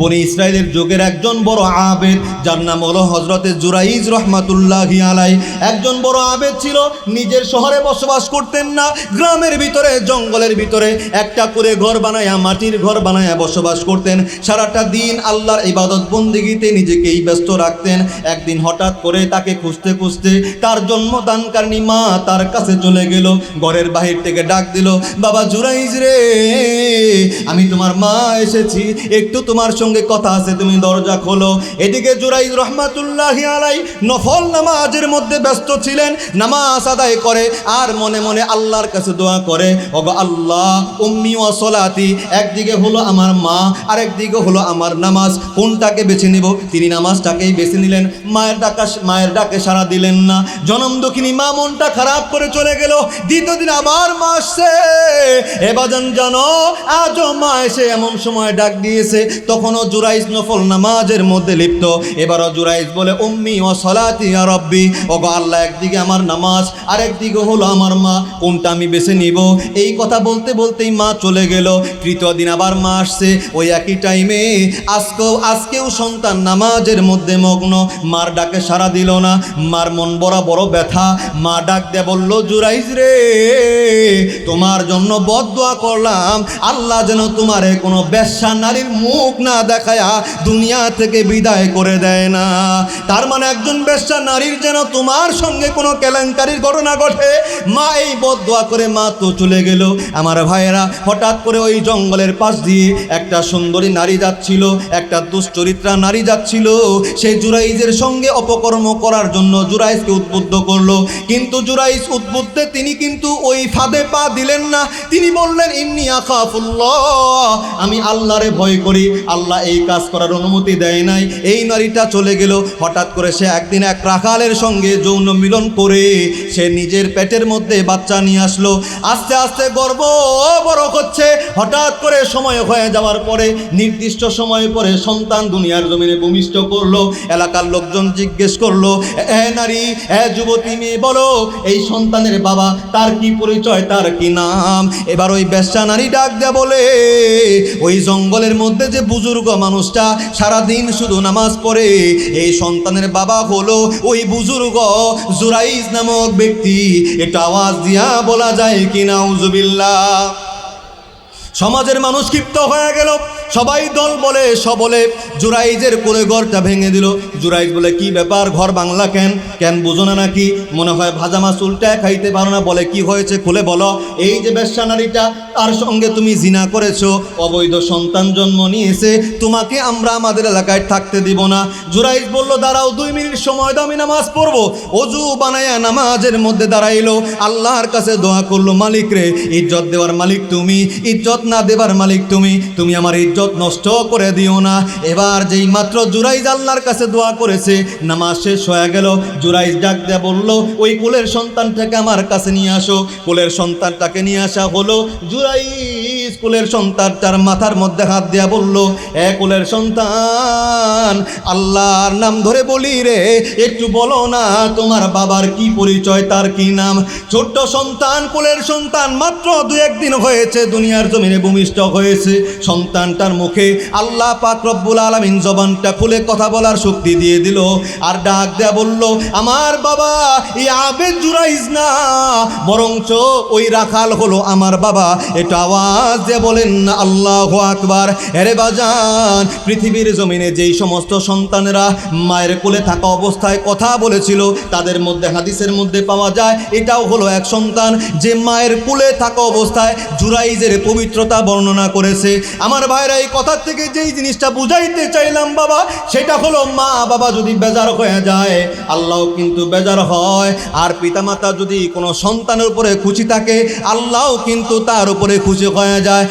বনি ইসরায়েলের যুগের একজন বড় আবেদ, যার নাম হলো হজরতে জুরাইজ রহমাতুল্লাহ আলাই একজন বড় আবেদ ছিল, নিজের শহরে বসবাস করতেন না, গ্রামের ভিতরে, জঙ্গলের ভিতরে। একটা করে ঘর বানায়া, মাটির ঘর বানায়া বসবাস করতেন। সারাটা দিন আল্লাহর ইবাদত বন্দিগিতে নিজেকেই ব্যস্ত রাখতেন। একদিন হঠাৎ করে তাকে খুঁজতে খুঁজতে তার জন্মদানকারী মা তার কাছে চলে গেল, ঘরের বাহির থেকে ডাক দিল, বাবা জুরাইজ রে, আমি তোমার মা এসেছি, একটু তোমার সঙ্গে কথা আছে, তুমি দরজা খোলো। এদিকে জুরাইজ রহমাতুল্লাহ আলাই নফল নামাজের মধ্যে ব্যস্ত ছিলেন, নামাজ আদায় করে, আর মনে মনে আল্লাহর কাছে দোয়া করে, ওগো আল্লাহ, উম্মি ও সলাতি, একদিকে হলো আমার মা আর একদিকে হলো আমার নামাজ, কোনটাকে বেছে নিব? তিনি নামাজটাকেই বেছে নিলেন, মায়ের ডাকা মায়ের ডাকে সাড়া দিলেন না। জনম দক্ষিণী মা মনটা খারাপ করে চলে গেল, দ্বিতীয় দিন আবার মা আসছে। এবাজন জানো, আজও মা এসে এমন সময় ডাক দিয়েছে তখনও জুরাইজ নফল নামাজের মধ্যে লিপ্ত। এবারও জুরাইজ বলে, উম্মি ও সলাতি আর রব্বি। ও আল্লাহ, একদিকে আমার নামাজ আর একদিকে হলো আমার মা। কোনটা আমি বেছে নিব? এই কথা বলতে বলতেই মা চলে গেল। তৃতীয় দিন আবার মা আসছে। ওই একই টাইমে আজকেও আজকেও সন্তান নামাজের মধ্যে মগ্ন। মার ডাকে সাড়া দিল না। মার মন বড় বড় ব্যথা। মা ডাক দে বলল জুরাইজ রে, তোমার জন্য বদদোয়া করলাম। আল্লাহ যেন তোমারে কোনো বেশ্যা নারীর মুখ না দেখায়া দুনিয়া থেকে বিদায় করে দেয় না। তার মানে একজন বেশ্যা নারীর যেন তোমার সঙ্গে কোনো কেলেঙ্কারির ঘটনা ঘটে, মা এই বদদোয়া করে, মা, তো চলে গেল। আমার ভাইয়েরা, হঠাৎ করে ওই জঙ্গলের পাশ দিয়ে একটা সুন্দরী নারী যাচ্ছিল, একটা দুশ্চরিত্রা নারী যাচ্ছিল। সেই জুরাইজের সঙ্গে অপকর্ম করার জন্য জুরাইজকে উদ্বুদ্ধ করল। কিন্তু জুরাইজ উদ্বুদ্ধে তিনি কিন্তু ওই ফাঁদে পা দিলেন না। তিনি বললেন, ইন্নি আখাফুল্লাহ, আমি আল্লাহরে ভয় করি, আল্লাহ এই কাজ করার অনুমতি দেয় নাই। এই নারীটা চলে গেল। হঠাৎ করে সে একদিন এক রাখালের সঙ্গে যৌন মিলন করে সে নিজের পেটের মধ্যে বাচ্চা নিয়ে আসলো। আস্তে আস্তে গর্ব বড় হচ্ছে। হঠাৎ করে সময় হয়ে যাওয়ার পরে নির্দিষ্ট সময় পরে সন্তান দুনিয়ার জমিনে ভূমিষ্ঠ করল। এলাকার লোকজন জিজ্ঞেস করল, এ নারী, এ যুবতী মেয়ে, বলো, এই সন্তানের বাবা তার কি পরিচয়, তার কি নাম? এবার ওই বেশ্যা নারী ডাক দেয়া বলে, ওই জঙ্গলের মধ্যে যে বুজুর্গ মানুষটা সারাদিন শুধু নামাজ পড়ে। এই সন্তানের বাবা হলো ওই বুজুর্গ জুরাইজ নামক ব্যক্তি। এটা আওয়াজ দিয়া বলা যায় কিনা উজুবিল্লা সমাজের মানুষ ক্ষিপ্ত হয়ে গেল। সবাই দল বলে সবলে জুরাইজের কোলে ঘরটা ভেঙে দিল। জুরাইজ বলে, কি ব্যাপার, ঘর বাংলা কেন? কেন বুঝো না নাকি? মনে হয় ভাজা মাছ উল্টায় খাইতে পারো না। বলে, কি হয়েছে? খুলে বলো। এই যে বেশ্যা নারীটা, তার সঙ্গে তুমি জিনা করেছ। অবৈধ সন্তান জন্ম নিয়েছে। তোমাকে আমরা আমাদের এলাকায় থাকতে দিব না। জুরাইজ বলল, দাঁড়াও দুই মিনিট সময় দাও, আমি নামাজ পড়ব। অজু বানায়া নামাজের মধ্যে দাঁড়াইলো। আল্লাহর কাছে দোয়া করল, মালিক রে, ইজ্জত দেওয়ার মালিক তুমি। ইজ্জত না দেবার মালিক তুমি। তুমি আমার ইজ্জত নষ্ট করে দিও না। এবার যেই মাত্র জুরাইজ আল্লাহর কাছে দোয়া করেছে, নামাজ শেষ হয়ে গেল। জুরাইজ ডাক দেয়া বলল, ওই কুলের সন্তানটাকে আমার কাছে নিয়ে আসো। কুলের সন্তানটাকে নিয়ে আসা হলো জুরাইজ। কুলের সন্তানটার মাথার মধ্যে হাত দেয়া বলল, এ কুলের সন্তান, আল্লাহর নাম ধরে বলি রে, একটু বলো না তোমার বাবার কি পরিচয়, তার কি নাম? ছোট্ট সন্তান, কুলের সন্তান মাত্র দু একদিন হয়েছে, দুনিয়ার জমিনে ভূমিষ্ঠ হয়েছে। সন্তানটার মুখে আল্লাহ পাক রব্বুল আলমিন জবানটা খুলে কথা বলার শক্তি দিয়ে দিল আর ডাক দেয়া বলল, আমার বাবা, এই আবেদ জুরাইজ না, বরঞ্চ ওই রাখাল হলো আমার বাবা। এটা আওয়াজ দিয়ে বলেন না আল্লাহ আকবার। এরে বাজান, পৃথিবীর জমিনে যেই সমস্ত সন্তানেরা মায়ের কোলে থাকা অবস্থায় কথা বলেছিল, তাদের মধ্যে হাদিসের মধ্যে পাওয়া যায়, এটাও হলো এক সন্তান যে মায়ের কোলে থাকা অবস্থায় জুরাইজের পবিত্রতা বর্ণনা করেছে। আমার ভাইরা এই কথার থেকে যেই জিনিসটা বুঝাইতে চাইলাম বাবা, সেটা হলো মা বাবা যদি বেজার হয়ে যায়, আল্লাহ কিন্তু বেজার হয়। আর পিতামাতা যদি কোনো সন্তানের উপরে খুশি থাকে, আল্লাহ কিন্তু তার উপরে খুশি হয়ে যায়।